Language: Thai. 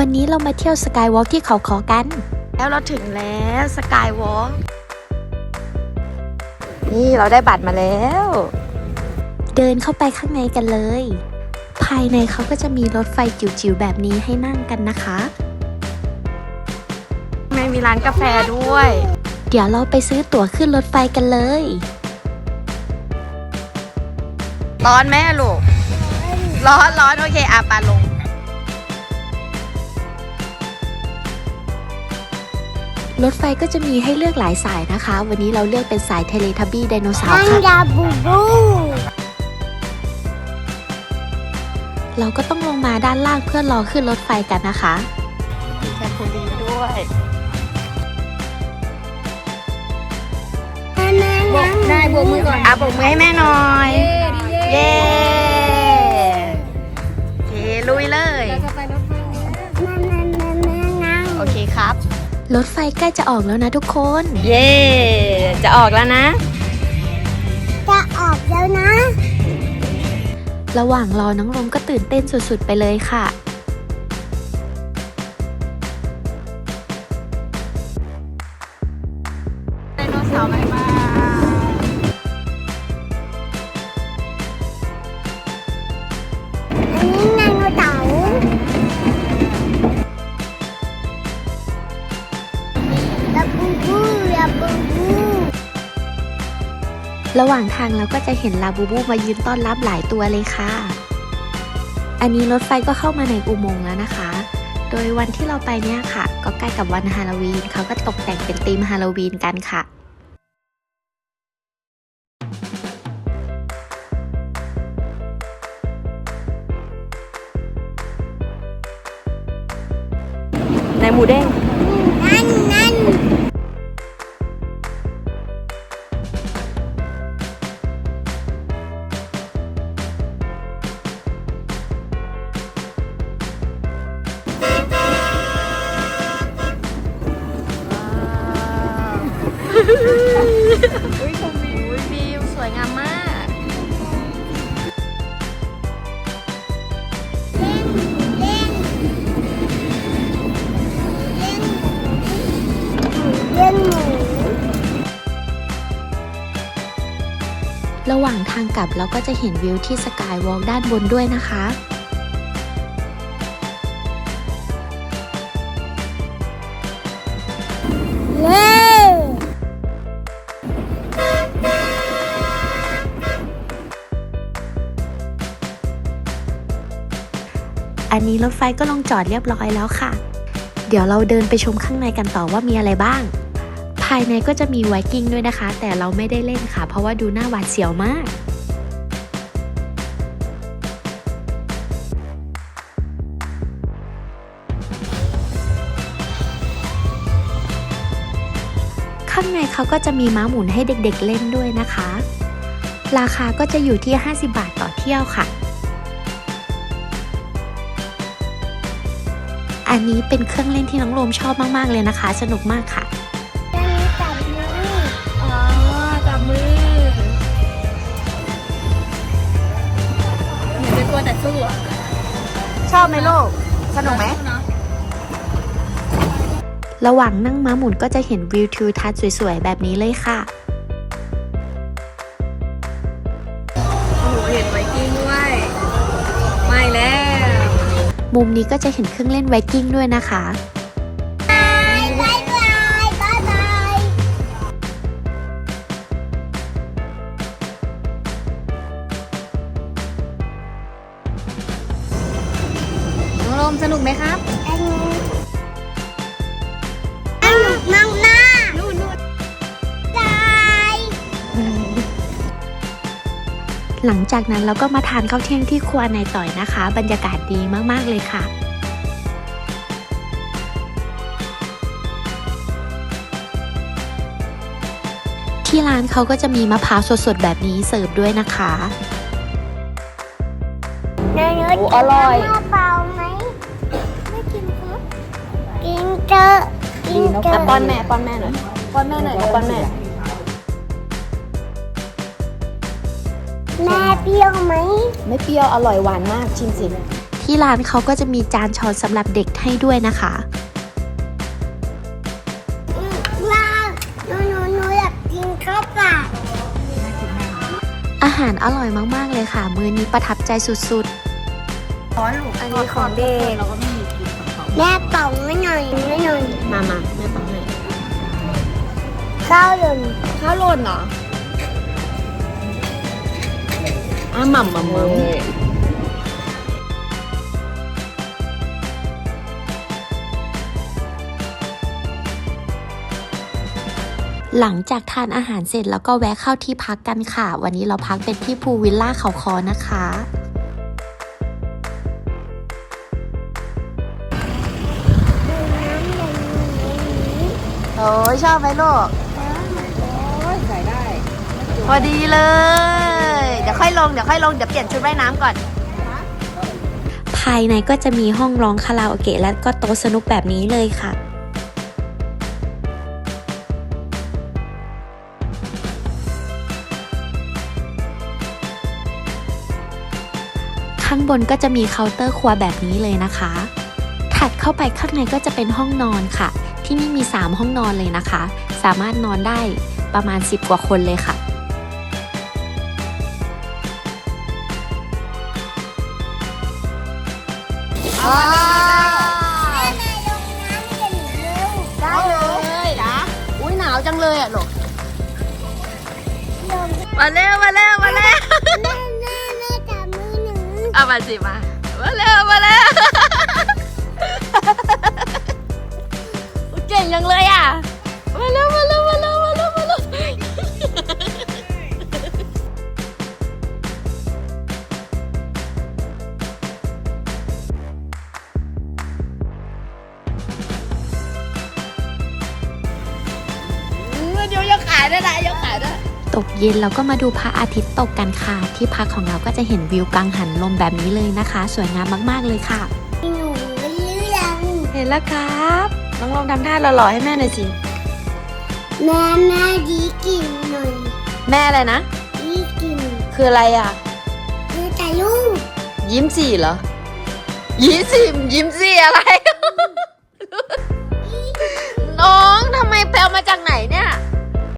วันนี้เรามาเที่ยวสกายวอล์กที่เขาคอกัน แล้วเราถึงแล้วสกายวอล์กนี่เราได้บัตรมาแล้ว เดินเข้าไปข้างในกันเลย ภายในเขาก็จะมีรถไฟจิ๋วๆแบบนี้ให้นั่งกันนะคะไม่มีร้านกาแฟด้วย เดี๋ยวเราไปซื้อตั๋วขึ้นรถไฟกันเลย ร้อนไหมอะลูก ร้อนร้อนโอเคอะปาลง รถไฟก็จะมีให้เลือกหลายสายนะคะ วันนี้เราเลือกเป็นสายเทเลทับบี้ไดโนเสาอัร์นค่ะดาบูบูเราก็ต้องลงมาด้านล่างเพื่อรอขึ้นรถไฟกันนะคะ มีแทมโพลีนด้วยแม่แม่นะได้บวกมือก่อนอะปรบมือให้แม่หน่อย เย้ เย้ โอเคลุยเลย รถไฟใกล้จะออกแล้วนะทุกคน เย้จะออกแล้วนะ จะออกแล้วนะ ระหว่างรอน้องลมก็ตื่นเต้นสุดๆไปเลยค่ะไดโนเสาร์บายบาย ระหว่างทางเราก็จะเห็นลาบูบูมายืนต้อนรับหลายตัวเลยค่ะ อันนี้รถไฟก็เข้ามาในอุโมงค์แล้วนะคะ โดยวันที่เราไปเนี่ยค่ะ ก็ใกล้กับวันฮาโลวีนเขาก็ตกแต่งเป็นธีมฮาโลวีนกันค่ะในหมูเด้ง อุ้ยชมวิวอุ้ยวิวสวยงามมากระหว่างทางกลับเราก็จะเห็นวิวที่สกายวอล์กด้านบนด้วยนะคะ อันนี้รถไฟก็ลงจอดเรียบร้อยแล้วค่ะ เดี๋ยวเราเดินไปชมข้างในกันต่อว่ามีอะไรบ้าง ภายในก็จะมีไวกิ้งด้วยนะคะ แต่เราไม่ได้เล่นค่ะ เพราะว่าดูหน้าหวาดเสียวมากข้างในเขาก็จะมีม้าหมุนให้เด็กๆเล่นด้วยนะคะ ราคาก็จะอยู่ที่ 50 บาทต่อเที่ยวค่ะ อันนี้เป็นเครื่องเล่นที่น้องโรมชอบมากๆเลยนะคะ สนุกมากค่ะจับมืออ๋อจับมือเหมือนเป็นตัวแต่สู้อะชอบไหมลูก สนุกไหมเนาะระหว่างนั่งม้าหมุนก็จะเห็นวิวทิวทัศน์สวยๆ แบบนี้เลยค่ะ มุมนี้ก็จะเห็นเครื่องเล่นไวกิ้งด้วยนะคะบายบายบายบายบายน้องลมสนุกไหมครับ หลังจากนั้นเราก็มาทานข้าวเที่ยงที่ครัวในต่อยนะคะ บรรยากาศดีมากๆเลยค่ะที่ร้านเขาก็จะมีมะพร้าวสดๆ แบบนี้เสิร์ฟด้วยนะคะเนื้อเนื้อโอ้อร่อยมะเปล่าไหมไม่กินครับกินเจอะกินเจอะอะป้อนแม่ป้อนแม่หน่อยป้อนแม่หน่อยป้อนแม่ แม่เปรี้ยวไหม ไม่เปรี้ยวอร่อยหวานมากชิมสิทที่ร้านเขาก็จะมีจานช้อนสำหรับเด็กให้ด้วยนะคะอืมว้าวหนูหนูหนูอยากกินข้าวผัดอาหารอร่อยมากๆเลยค่ะ มื้อนี้ประทับใจสุดอันนี้ของเด็กแม่เป่าไม่หน่อยไม่หน่อยมามาแม่ปังให้ข้าวหล่นข้าวหล่นเหรอ อะหม่ำหม่ำหม่ำๆหลังจากทานอาหารเสร็จแล้วก็แวะเข้าที่พักกันค่ะ วันนี้เราพักเป็นที่พูลวิลล่าเขาคอนะคะดูน้ำอย่างนี้โอ้ยชอบไหมลูกใส่ได้ พอดีเลยเดี๋ ยวค่อยลงเดี๋ยวค่อยลงเดี๋ยวเปลี่ยนชุดว่ายน้ำก่อน ภายในก็จะมีห้องร้องคาราโอเกะและก็โต๊ะสนุกแบบนี้เลยค่ะ ข้างบนก็จะมีเคาน์เตอร์ครัวแบบนี้เลยนะคะ ถัดเข้าไปข้างในก็จะเป็นห้องนอนค่ะ ที่นี่มี 3 ห้องนอนเลยนะคะ สามารถนอนได้ประมาณ 10 กว่าคนเลยค่ะ ได้เลยนะ อุ้ยหนาวจังเลยอะลูกมาเร็วมาเร็วมาเร็วแม่แม่แม่จับมือหนูเอามาสิมา มาเร็วมาเร็วเก่งจังเลยอะ มาเร็ว ดี๋ยวยกขาด้วยนะยกขาด้วย ตกเย็นเราก็มาดูพระอาทิตย์ตกกันค่ะ ที่พักของเราก็จะเห็นวิวกังหันลมแบบนี้เลยนะคะ สวยงามมากๆเลยค่ะ หนูหรือยังเห็นแล้วครับลองลองทำท่าหล่อๆให้แม่หน่อยสิ แม่แม่ดีกินหน่อยแม่อะไรนะ ดีกินคืออะไรอะคือแต่ลูกยิ้มสี่เหรอ ยิ้มสี่ยิ้มสี่อะไร น้องทำไมแปลมาจากไหน